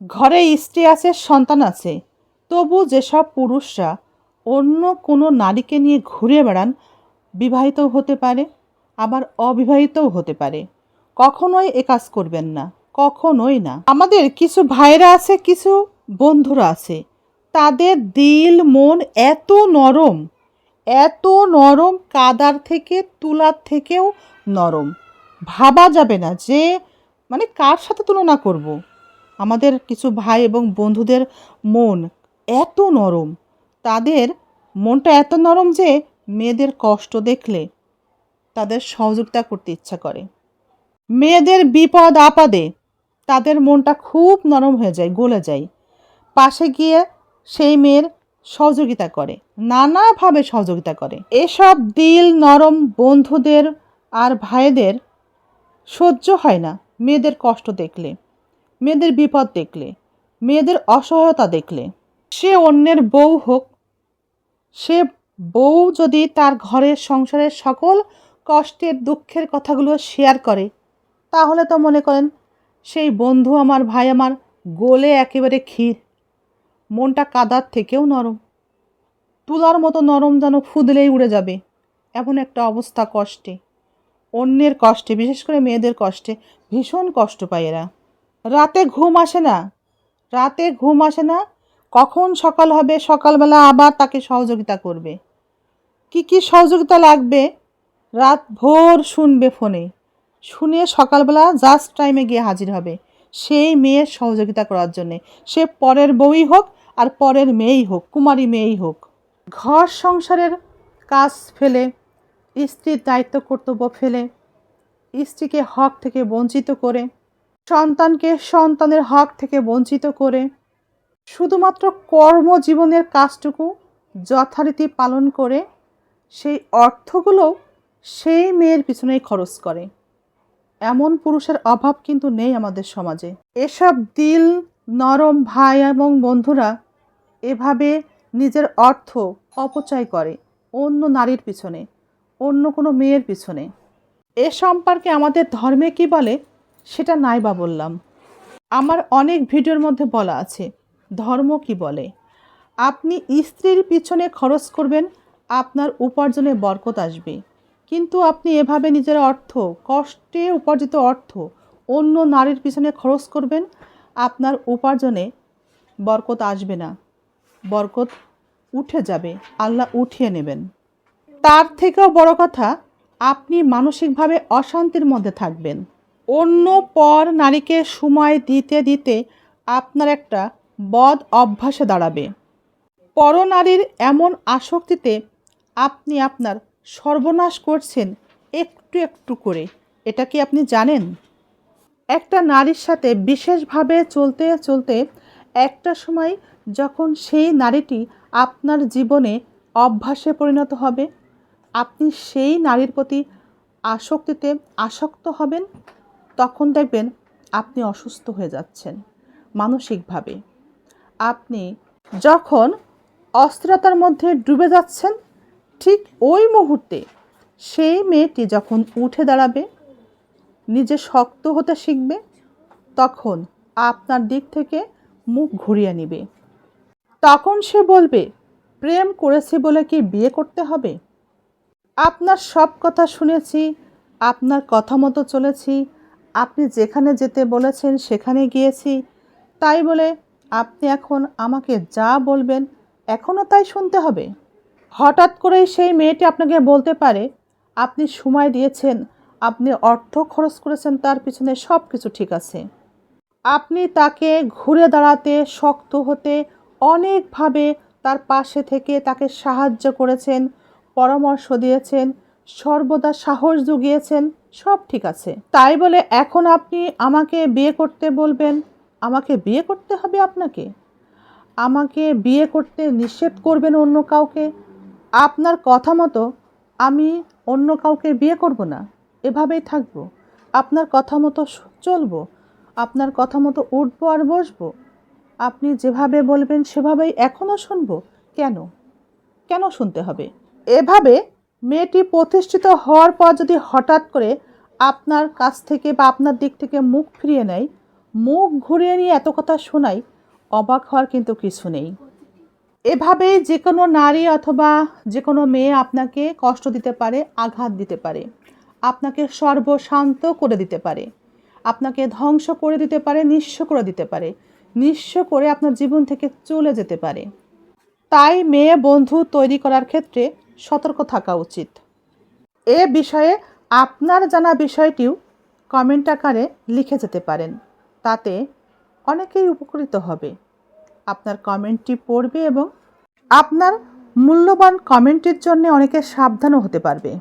ঘরে স্ত্রী আছে, সন্তান আছে, তবু যেসব পুরুষরা অন্য কোনো নারীকে নিয়ে ঘুরে বেড়ান বিবাহিত হতে পারে, আবার অবিবাহিতও হতে পারে। কখনোই এ কাজ করবেন না, কখনোই না। আমাদের কিছু ভাইরা আছে, কিছু বন্ধুরা আছে, তাদের দিল, মন এত নরম এত নরম কাদার থেকে, তুলার থেকেও নরম। ভাবা যাবে না যে মানে কার সাথে তুলনা করব। আমাদের কিছু ভাই এবং বন্ধুদের মন এত নরম। তাদের মনটা এত নরম যে মেয়েদের কষ্ট দেখলে তাদের সহযোগিতা করতে ইচ্ছা করে। মেয়েদের বিপদ আপদে তাদের মনটা খুব নরম হয়ে যায়, গলে যায়। পাশে গিয়ে সেই মেয়ের সহযোগিতা করে, নানাভাবে সহযোগিতা করে। এসব দিল নরম বন্ধুদের আর ভাইদের সহ্য হয় না মেয়েদের কষ্ট দেখলে। মেয়েদের বিপদ দেখলে, মেয়েদের অসহায়তা দেখলে। সে অন্যের বউ হোক, সে বউ যদি তার ঘরের সংসারের সকল কষ্টের, দুঃখের কথাগুলো শেয়ার করে, তাহলে তো মনে করেন সেই বন্ধু আমার, ভাই আমার গোলে একেবারে ক্ষীর। মনটা কাদার থেকেও নরম। তুলার মতো নরম যেন ফুদলেই উড়ে যাবে, এমন একটা অবস্থা কষ্টে। অন্যের কষ্টে, বিশেষ করে মেয়েদের কষ্টে, ভীষণ কষ্ট পায় এরা। রাতে ঘুম আসে না। রাতে ঘুম আসে না, কখন সকাল হবে? সকালবেলা আবার তাকে সহযোগিতা করবে। কি কি সহযোগিতা লাগবে? রাত ভোর শুনবে ফোনে। শুনে সকালবেলা জাস্ট টাইমে গিয়ে হাজির হবে। সেই মেয়ের সহযোগিতা করার জন্যে। সে পরের বউই হোক আর পরের মেয়েই হোক, কুমারী মেয়েই হোক। ঘর সংসারের কাজ ফেলে, স্ত্রীর দায়িত্ব কর্তব্য ফেলে, স্ত্রীকে হক থেকে বঞ্চিত করে সন্তানকে সন্তানের হক থেকে বঞ্চিত করে শুধুমাত্র কর্মজীবনের কাজটুকু যথারীতি পালন করে সেই অর্থগুলো সেই মেয়ের পিছনেই খরচ করে। এমন পুরুষের অভাব কিন্তু নেই আমাদের সমাজে। এসব দিল, নরম ভাই এবং বন্ধুরা এভাবে নিজের অর্থ অপচয় করে অন্য নারীর পিছনে, অন্য কোনো মেয়ের পিছনে। এ সম্পর্কে আমাদের ধর্মে কি বলে? সেটা নাই বা বললাম। আমার অনেক ভিডিওর মধ্যে বলা আছে, ধর্ম কি বলে? আপনি স্ত্রীর পিছনে খরচ করবেন, আপনার উপার্জনে বরকত আসবে। কিন্তু আপনি এভাবে নিজের অর্থ, কষ্টে উপার্জিত অর্থ অন্য নারীর পিছনে খরচ করবেন, আপনার উপার্জনে বরকত আসবে না। বরকত উঠে যাবে, আল্লাহ উঠিয়ে নেবেন। তার থেকেও বড় কথা, আপনি মানসিকভাবে অশান্তির মধ্যে থাকবেন। অন্য পর নারীকে সময় দিতে দিতে আপনার একটা বদ অভ্যাসে দাঁড়াবে। পরনারীর এমন আসক্তিতে আপনি আপনার সর্বনাশ করছেন একটু একটু করে। এটা কি আপনি জানেন? একটা নারীর সাথে বিশেষভাবে চলতে চলতে একটা সময় যখন সেই নারীটি আপনার জীবনে অভ্যাসে পরিণত হবে, আপনি সেই নারীর প্রতি আসক্তিতে আসক্ত হবেন। তখন দেখবেন আপনি অসুস্থ হয়ে যাচ্ছেন মানসিকভাবে। আপনি যখন অস্থিরতার মধ্যে ডুবে যাচ্ছেন, ঠিক ওই মুহূর্তে সেই মেয়েটি যখন উঠে দাঁড়াবে, নিজে শক্ত হতে শিখবে, তখন আপনার দিক থেকে মুখ ঘুরিয়ে নেবে। তখন সে বলবে, প্রেম করেছি বলে কি বিয়ে করতে হবে? আপনার সব কথা শুনেছি, আপনার কথা মতো চলেছি আপনি যেখানে যেতে বলেছেন সেখানে গিয়েছি। তাই বলে আপনি এখন আমাকে যা বলবেন এখনও তাই শুনতে হবে। হঠাৎ করেই সেই মেয়েটি আপনাকে বলতে পারে, আপনি সময় দিয়েছেন, আপনি অর্থ খরচ করেছেন, তার পিছনে সব কিছু ঠিক আছে। আপনি তাকে ঘুরে দাঁড়াতে শক্ত হতে অনেকভাবে তার পাশে থেকে তাকে সাহায্য করেছেন, পরামর্শ দিয়েছেন, সর্বদা সাহস জুগিয়েছেন। সব ঠিক আছে। তাই বলে এখন আপনি আমাকে বিয়ে করতে বলবেন? আমাকে বিয়ে করতে হবে আপনাকে? আমাকে বিয়ে করতে নিষেধ করবেন অন্য কাউকে? আপনার কথা মতো আমি অন্য কাউকে বিয়ে করব না। এভাবেই থাকব। আপনার কথা মতো চলবো। আপনার কথা মতো উঠবো আর বসবো। আপনি যেভাবে বলবেন সেভাবেই এখনও শুনব। কেন? কেন শুনতে হবে? এভাবে মেয়েটি প্রতিষ্ঠিত হওয়ার পর যদি হঠাৎ করে আপনার কাছ থেকে বা আপনার দিক থেকে মুখ ফিরিয়ে নেয়, মুখ ঘুরিয়ে নিয়ে এত কথা শোনাই অবাক হওয়ার কিন্তু কিছু নেই। এভাবেই যে কোনো নারী অথবা যে কোনো মেয়ে আপনাকে কষ্ট দিতে পারে, আঘাত দিতে পারে। আপনাকে সর্বশান্ত করে দিতে পারে। আপনাকে ধ্বংস করে দিতে পারে, নিঃস্ব করে দিতে পারে। নিঃস্ব করে আপনার জীবন থেকে চলে যেতে পারে। তাই মেয়ে বন্ধু তৈরি করার ক্ষেত্রে সতর্ক থাকা উচিত। এ বিষয়ে আপনার জানা বিষয়টিও কমেন্ট আকারে লিখে যেতে পারেন। তাতে অনেকেই উপকৃত হবে। আপনার কমেন্টটি পড়বে এবং আপনার মূল্যবান কমেন্টের জন্য অনেকে সাবধানও হতে পারবে।